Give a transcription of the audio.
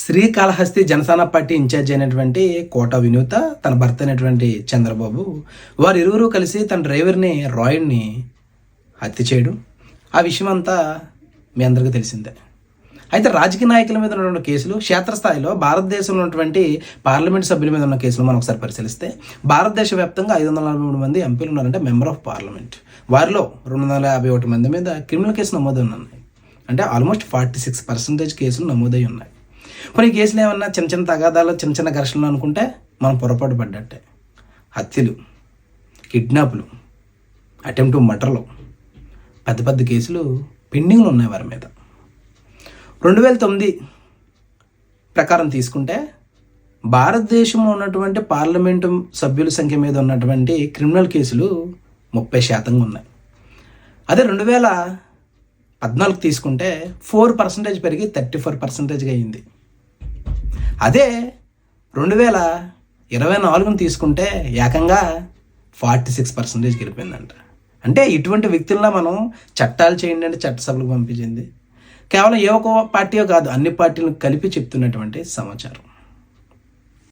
Srikalahasti Janasena party incharge అయినటువంటి కోట వినూత తన భర్త అయినటువంటి చంద్రబాబు వారు ఇరువురు కలిసి తన డ్రైవర్ని రాయుడిని హత్య చేయడం. ఆ విషయం అంతా మీ అందరికీ తెలిసిందే. అయితే రాజకీయ నాయకుల మీద ఉన్నటువంటి కేసులు క్షేత్రస్థాయిలో భారతదేశంలో ఉన్నటువంటి పార్లమెంట్ సభ్యుల మీద ఉన్న కేసులు మనం ఒకసారి పరిశీలిస్తే భారతదేశ వ్యాప్తంగా ఐదు వందల నలభై మూడు మంది ఎంపీలు ఉన్నారంటే మెంబర్ ఆఫ్ పార్లమెంట్. వారిలో రెండు వందల యాభై ఒకటి మంది మీద క్రిమినల్ కేసు నమోదు ఉన్నాయి. అంటే ఆల్మోస్ట్ ఫార్టీ సిక్స్ పర్సెంటేజ్ కేసులు నమోదై ఉన్నాయి. కొన్ని కేసులు ఏమన్నా చిన్న చిన్న తగాదాలు చిన్న చిన్న ఘర్షణలు అనుకుంటే మనం పొరపాటు పడ్డట్టే. హత్యలు కిడ్నాప్లు అటెంప్ట్ మటర్లు పెద్ద పెద్ద కేసులు పెండింగ్లు ఉన్నాయి వారి మీద. రెండు వేల తొమ్మిది ప్రకారం తీసుకుంటే భారతదేశంలో ఉన్నటువంటి పార్లమెంటు సభ్యుల సంఖ్య మీద ఉన్నటువంటి క్రిమినల్ కేసులు ముప్పై శాతంగా ఉన్నాయి. అదే రెండు వేల పద్నాలుగు తీసుకుంటే ఫోర్ పర్సెంటేజ్ పెరిగి థర్టీ ఫోర్ పర్సెంటేజ్గా అయింది. అదే రెండు వేల ఇరవై నాలుగును తీసుకుంటే ఏకంగా ఫార్టీ సిక్స్ పర్సెంటేజ్ గెలిపోయిందంట. అంటే ఇటువంటి వ్యక్తుల్లో మనం చట్టాలు చేయండి అంటే చట్టసభలకు పంపించింది. కేవలం ఏ ఒక్క పార్టీయో కాదు అన్ని పార్టీలను కలిపి చెప్తున్నటువంటి సమాచారం.